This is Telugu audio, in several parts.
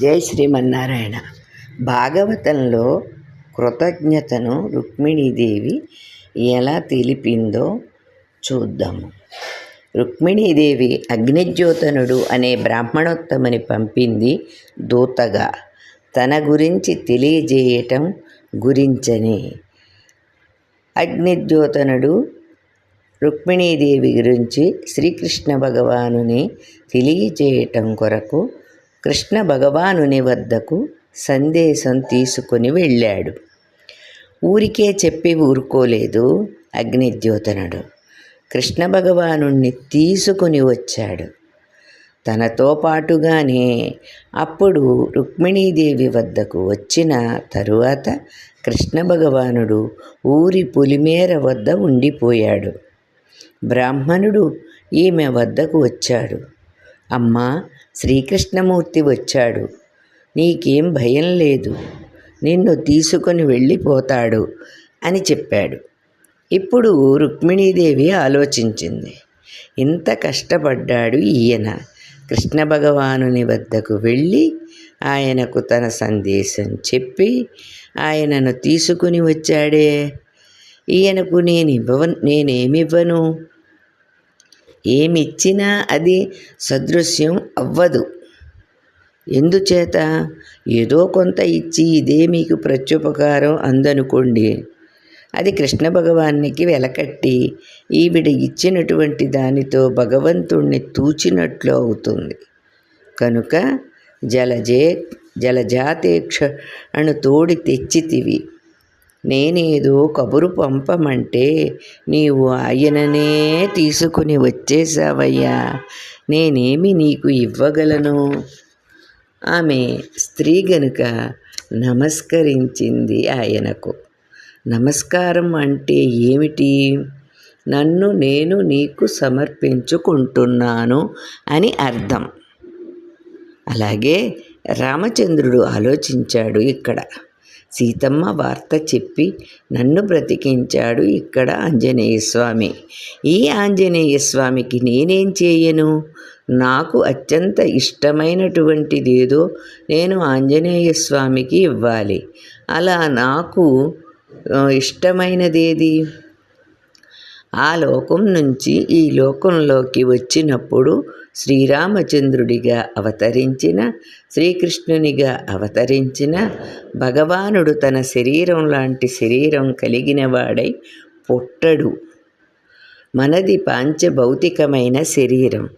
జై శ్రీమన్నారాయణ. భాగవతంలో కృతజ్ఞతను రుక్మిణీదేవి ఎలా తెలిపిందో చూద్దాము. రుక్మిణీదేవి అగ్నిజ్యోతనుడు అనే బ్రాహ్మణోత్తముని పంపింది దూతగా. తన గురించి తెలియజేయటం గురించని. అగ్నిజ్యోతనుడు రుక్మిణీదేవి గురించి శ్రీకృష్ణ భగవానుని తెలియజేయటం కొరకు కృష్ణ భగవానుని వద్దకు సందేశం తీసుకుని వెళ్ళాడు. ఊరికే చెప్పి ఊరుకోలేదు అగ్నిద్యోతనుడు. కృష్ణ భగవానుణ్ణి తీసుకుని వచ్చాడు. తనతో పాటుగానే అప్పుడు రుక్మిణీదేవి వద్దకు వచ్చిన తరువాత కృష్ణ భగవానుడు ఊరి పులిమేర వద్ద ఉండిపోయాడు. బ్రాహ్మణుడు ఈమె వద్దకు వచ్చాడు. అమ్మా శ్రీకృష్ణమూర్తి వచ్చాడు. నీకేం భయం లేదు. నిన్ను తీసుకొని వెళ్ళిపోతాడు అని చెప్పాడు. ఇప్పుడు రుక్మిణీదేవి ఆలోచించింది. ఇంత కష్టపడ్డాడు ఈయన. కృష్ణ భగవానుని వద్దకు వెళ్ళి ఆయనకు తన సందేశం చెప్పి ఆయనను తీసుకుని వచ్చాడే. ఈయనకు నేను ఇవ్వ నేనేమివ్వను? ఏమిచ్చినా అది సదృశ్యం అవ్వదు. ఎందుచేత? ఏదో కొంత ఇచ్చి ఇదే మీకు ప్రత్యుపకారం అందనుకోండి. అది కృష్ణ భగవానికి వెలకట్టి ఈవిడ ఇచ్చినటువంటి దానితో భగవంతుణ్ణి తూచినట్లు అవుతుంది. కనుక జలజే జలజాతేక్ష అను తోడి తెచ్చితివి. నేనేదో కబురు పంపమంటే నీవు ఆయననే తీసుకుని వచ్చేసావయ్యా నేనేమి నీకు ఇవ్వగలను? ఆమె స్త్రీ గనుక నమస్కరించింది ఆయనకు. నమస్కారం అంటే ఏమిటి? నన్ను నేను నీకు సమర్పించుకుంటున్నాను అని అర్థం. అలాగే రామచంద్రుడు ఆలోచించాడు ఇక్కడ. సీతమ్మ వార్త చెప్పి నన్ను బ్రతికించాడు ఇక్కడ ఆంజనేయ స్వామి ఈ ఆంజనేయ స్వామికి నేనేం చేయను? నాకు అత్యంత ఇష్టమైనటువంటిదేదో నేను ఆంజనేయ స్వామికి ఇవ్వాలి. అలా నాకు ఇష్టమైనదేది? ఆ లోకం నుంచి ఈ లోకంలోకి వచ్చినప్పుడు శ్రీరామచంద్రుడిగా అవతరించిన శ్రీకృష్ణునిగా అవతరించిన భగవానుడు తన శరీరం లాంటి శరీరం కలిగినవాడై పుట్టడు. మనది పాంచభౌతికమైన శరీరం.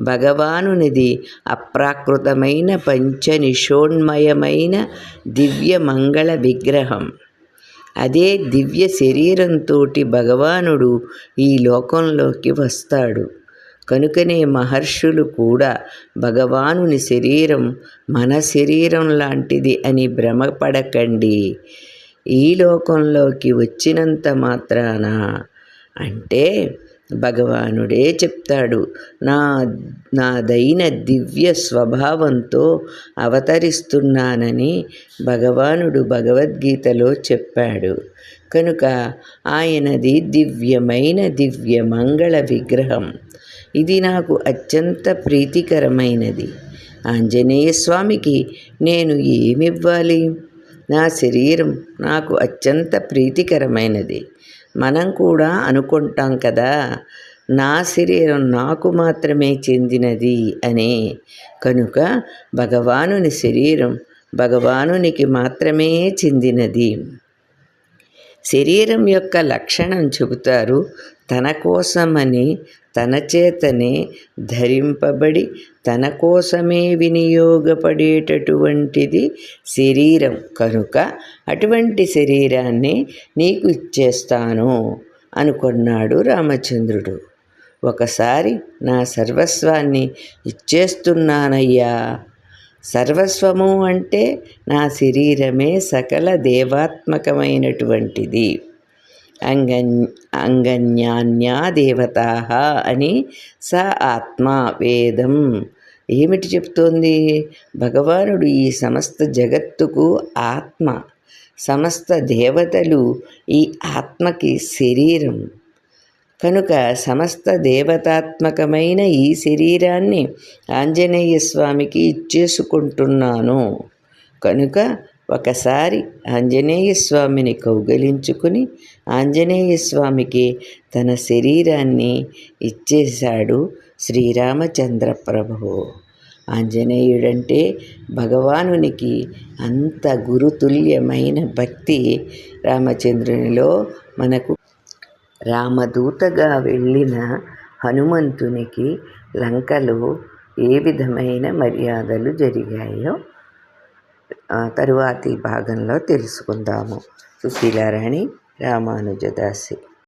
భగవానునిది అప్రాకృతమైన పంచనిషోన్మయమైన దివ్య మంగళ విగ్రహం. అదే దివ్య శరీరంతో భగవానుడు ఈ లోకంలోకి వస్తాడు. కనుకనే మహర్షులు కూడా భగవానుని శరీరం మన శరీరం లాంటిది అని భ్రమపడకండి. ఈ లోకంలోకి వచ్చినంత మాత్రాన అంటే భగవానుడే చెప్తాడు నా నాదైన దివ్య స్వభావంతో అవతరిస్తున్నానని భగవానుడు భగవద్గీతలో చెప్పాడు. కనుక ఆయనది దివ్యమైన దివ్య మంగళ విగ్రహం. ఇది నాకు అత్యంత ప్రీతికరమైనది. ఆంజనేయ స్వామికి నేను ఏమివ్వాలి? నా శరీరం నాకు అత్యంత ప్రీతికరమైనది. మనం కూడా అనుకుంటాం కదా నా శరీరం నాకు మాత్రమే చెందినది అనే. కనుక భగవానుని శరీరం భగవానునికి మాత్రమే చెందినది. శరీరం యొక్క లక్షణం చెబుతారు. తన కోసమని తన చేతనే ధరింపబడి తన కోసమే వినియోగపడేటటువంటిది శరీరం. కనుక అటువంటి శరీరాన్ని నీకు ఇచ్చేస్తాను అనుకున్నాడు రామచంద్రుడు. ఒకసారి నా సర్వస్వాన్ని ఇచ్చేస్తున్నానయ్యా సర్వస్వము అంటే నా శరీరమే సకల దేవాత్మకమైనటువంటిది. అంగన్ అంగన్యాన్యా దేవత అని స ఆత్మ వేదం. ఏమిటి చెప్తోంది? భగవానుడు ఈ సమస్త జగత్తుకు ఆత్మ. సమస్త దేవతలు ఈ ఆత్మకి శరీరం. కనుక సమస్త దేవతాత్మకమైన ఈ శరీరాన్ని ఆంజనేయ స్వామికి ఇచ్చేసుకుంటున్నాను. కనుక ఒకసారి ఆంజనేయ స్వామిని కౌగలించుకుని ఆంజనేయ స్వామికి తన శరీరాన్ని ఇచ్చేశాడు శ్రీరామచంద్ర ప్రభువు. ఆంజనేయుడంటే భగవానునికి అంత గురుతుల్యమైన భక్తి రామచంద్రునిలో మనకు రామదూతగా వెళ్ళిన హనుమంతునికి లంకలో ఏ విధమైన మర్యాదలు జరిగాయో తరువాతి భాగంలో తెలుసుకుందాము. సుశీలారాణి రామానుజదాసి.